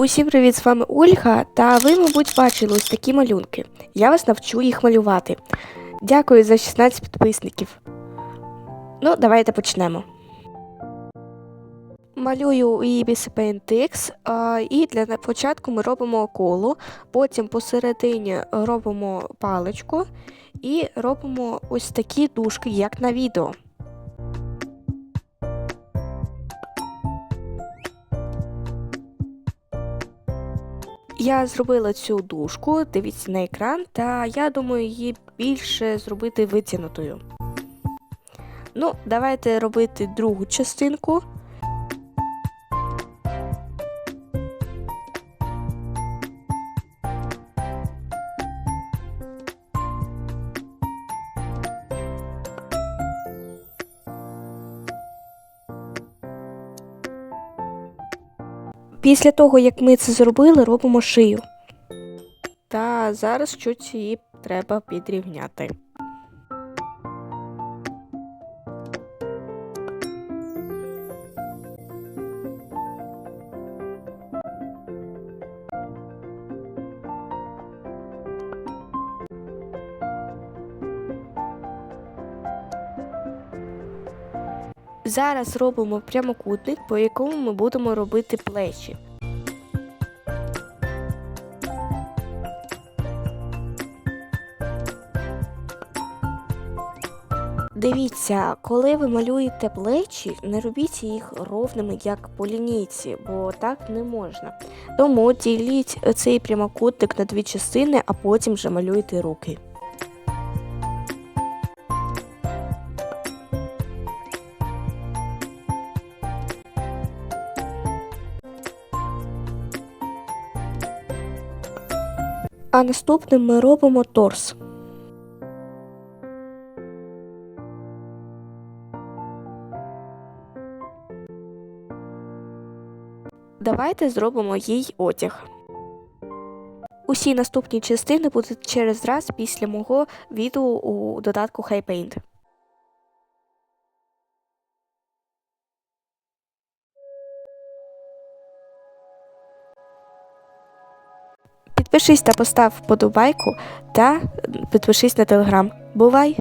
Усім привіт, з вами Ольга, та ви, мабуть, бачили ось такі малюнки. Я вас навчу їх малювати. Дякую за 16 підписників. Ну, давайте почнемо. Малюю у EBS PaintX, а, і для початку ми робимо коло, потім посередині робимо паличку і робимо ось такі дужки, як на відео. Я зробила цю дужку, дивіться на екран, та я думаю її більше зробити витягнутою. Ну, давайте робити другу частинку. Після того, як ми це зробили, робимо шию. Та зараз чуть її треба підрівняти. Зараз робимо прямокутник, по якому ми будемо робити плечі. Дивіться, коли ви малюєте плечі, не робіть їх ровними, як по лінійці, бо так не можна. Тому діліть цей прямокутник на дві частини, а потім вже малюйте руки. А наступним ми робимо торс. Давайте зробимо їй одяг. Усі наступні частини будуть через раз після мого відео у додатку HiPaint. Підпишись та постав вподобайку та підпишись на телеграм. Бувай!